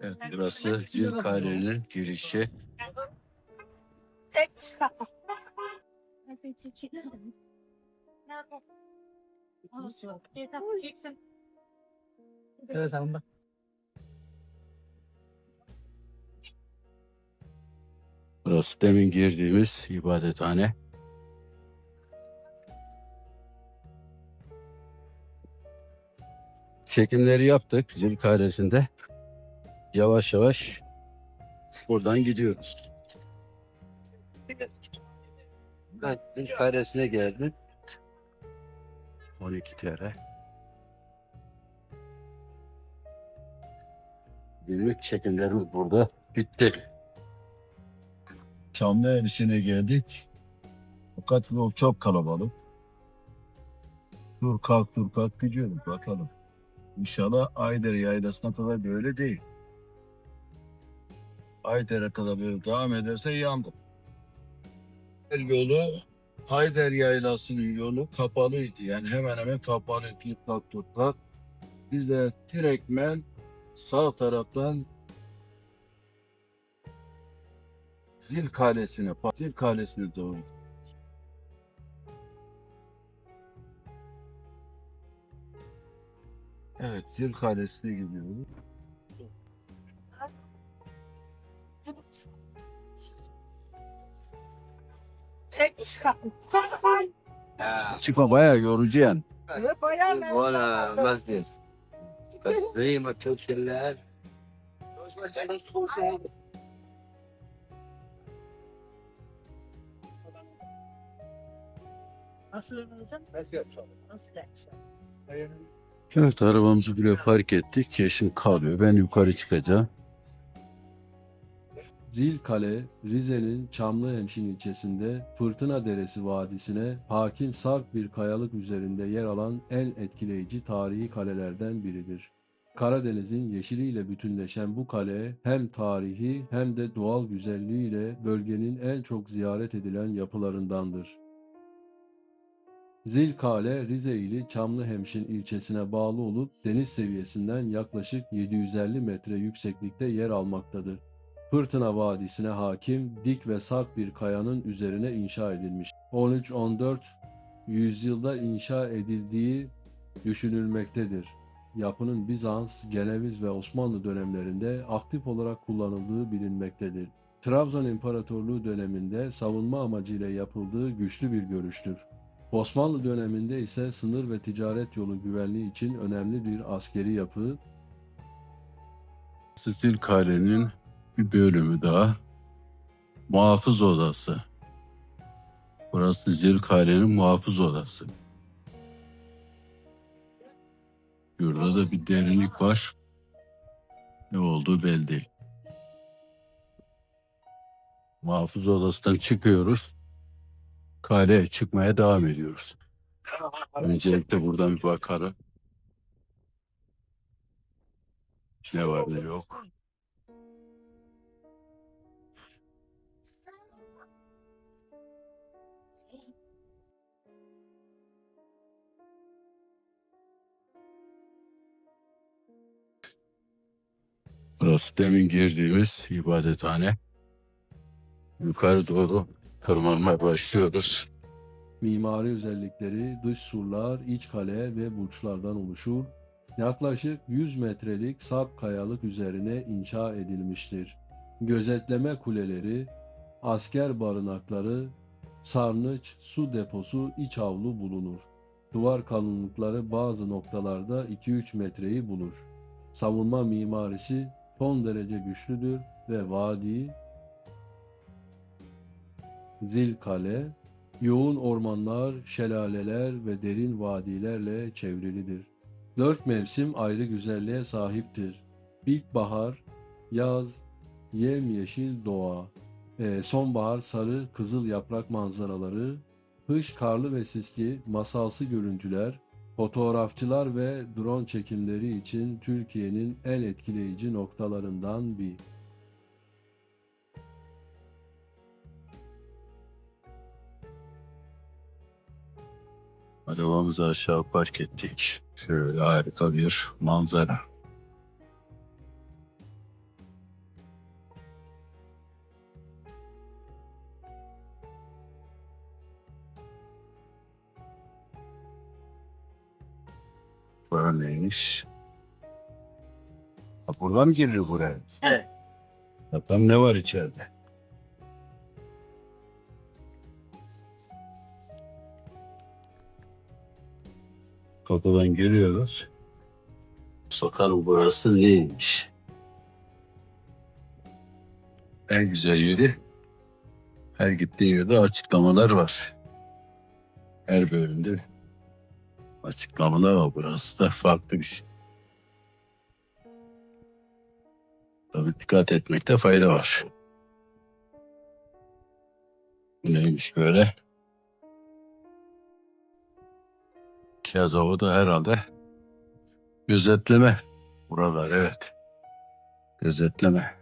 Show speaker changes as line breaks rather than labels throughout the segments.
Evet, burası Zilkale'nin girişi.
Evet hanım.
Burası demin girdiğimiz ibadethane. Çekimleri yaptık Zilkale'sinde. Yavaş yavaş buradan gidiyoruz. Ben Zilkale'sine geldim. 12 TL. Günlük çekimlerimiz burada bitti. Çamlı Erişi'ne geldik. Fakat yol çok kalabalık. Dur kalk dur kalk gidiyoruz bakalım. İnşallah Aydere yaylasına kadar böyle değil. Aydere kadar böyle devam ederse yandım. Yolu Ayder Yaylası'nın yolu kapalıydı. Yani hemen hemen kapalıydı. Tutlak tutlak. Biz de direktmen sağ taraftan Zil Kalesi'ne, Zil Kalesi'ne doğru. Evet, Zil Kalesi'ne gidiyoruz. Çıkma bayağı yorucu yani.
Buona, gracias. Prima, çöpçeler.
Nasıl hocam?
Nasıl yapacağım?
Nasıl yapacağım?
Evet, arabamızı buraya park ettik. Yeşim kalıyor. Ben yukarı çıkacağım. Zilkale, Rize'nin Çamlıhemşin ilçesinde Fırtına Deresi Vadisi'ne hakim sarp bir kayalık üzerinde yer alan en etkileyici tarihi kalelerden biridir. Karadeniz'in yeşiliyle bütünleşen bu kale hem tarihi hem de doğal güzelliğiyle bölgenin en çok ziyaret edilen yapılarındandır. Zilkale, Rize ili Çamlıhemşin ilçesine bağlı olup deniz seviyesinden yaklaşık 750 metre yükseklikte yer almaktadır. Fırtına Vadisi'ne hakim dik ve sarp bir kayanın üzerine inşa edilmiş. 13-14 yüzyılda inşa edildiği düşünülmektedir. Yapının Bizans, Geneviz ve Osmanlı dönemlerinde aktif olarak kullanıldığı bilinmektedir. Trabzon İmparatorluğu döneminde savunma amacıyla yapıldığı güçlü bir görüştür. Osmanlı döneminde ise sınır ve ticaret yolu güvenliği için önemli bir askeri yapı. Sicil Kale'nin bir bölümü daha. Muhafız odası. Burası Zilkale'nin muhafız odası. Şurada da bir derinlik var. Ne olduğu belli değil. Muhafız odasından çıkıyoruz. Kaleye çıkmaya devam ediyoruz. Öncelikle buradan bir bakalım. Ne var ne yok. Burası demin girdiğimiz ibadethane. Yukarı doğru tırmanmaya başlıyoruz. Mimari özellikleri dış surlar, iç kale ve burçlardan oluşur. Yaklaşık 100 metrelik sarp kayalık üzerine inşa edilmiştir. Gözetleme kuleleri, asker barınakları, sarnıç, su deposu, iç avlu bulunur. Duvar kalınlıkları bazı noktalarda 2-3 metreyi bulur. Savunma mimarisi son derece güçlüdür ve vadi, zil kale, yoğun ormanlar, şelaleler ve derin vadilerle çevrilidir. Dört mevsim ayrı güzelliğe sahiptir. İlkbahar, yaz, yemyeşil doğa, e, sonbahar sarı kızıl yaprak manzaraları, kış karlı ve sisli masalsı görüntüler, fotoğrafçılar ve drone çekimleri için Türkiye'nin en etkileyici noktalarından bir. Arabamızı aşağı park ettik. Şöyle harika bir manzara.
Bura neymiş? Ha, buradan mı giriyor buraya?
Evet.
Bakalım ne var içeride? Kapıdan giriyoruz. Bakalım burası neymiş? En güzel yeri her gittiğin yerde açıklamalar var. Her bölümde açıklamalar var. Burası da farklı bir şey. Tabii dikkat etmekte fayda var. Bu neymiş böyle? Kazova da herhalde gözetleme. Buralar evet. Gözetleme.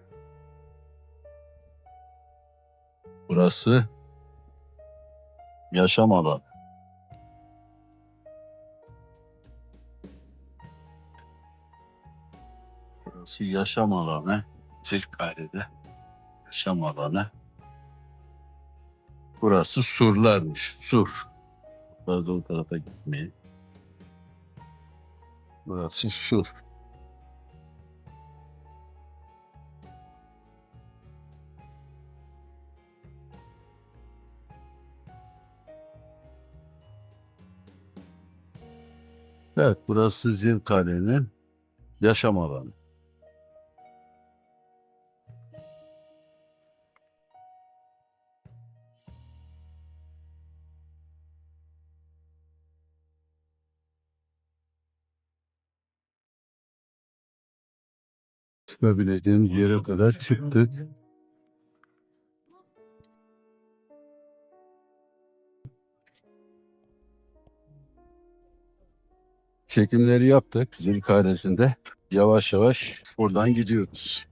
Burası yaşam alanı. Burası yaşam alanı. Zilkale'de yaşam alanı. Burası surlarmış. Sur. Fazla o tarafa gitmeyin. Burası sur. Evet, burası Zilkale'nin yaşam alanı. Çıkabileceğimiz yere kadar çıktık. Çekimleri yaptık Zilkaresi'nde. Yavaş yavaş buradan gidiyoruz.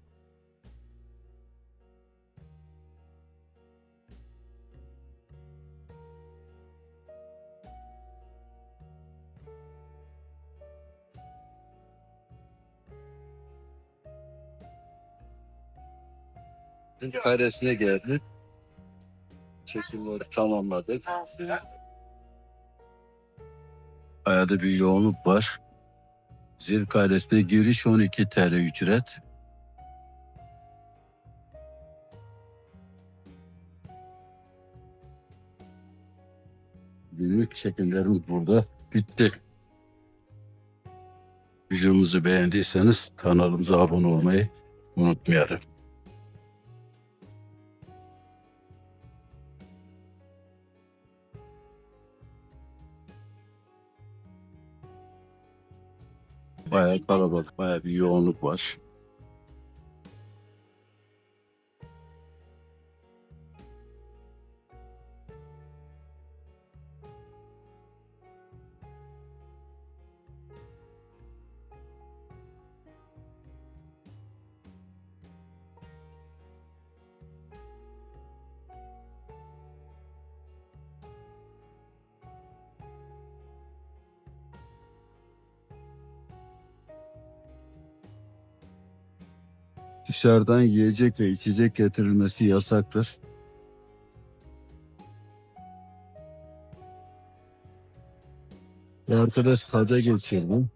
Zilkaresi'ne geldik. Çekimleri tamamladık. Bayağı da bir yoğunluk var. Zilkalesi'ne giriş 12 TL ücret. Günlük çekimlerimiz burada bitti. Videomuzu beğendiyseniz kanalımıza abone olmayı unutmayalım. Bayağı kalabalık, bayağı bir yoğunluk var. Dışarıdan yiyecek ve içecek getirilmesi yasaktır. Arkadaş kaza geçirdi.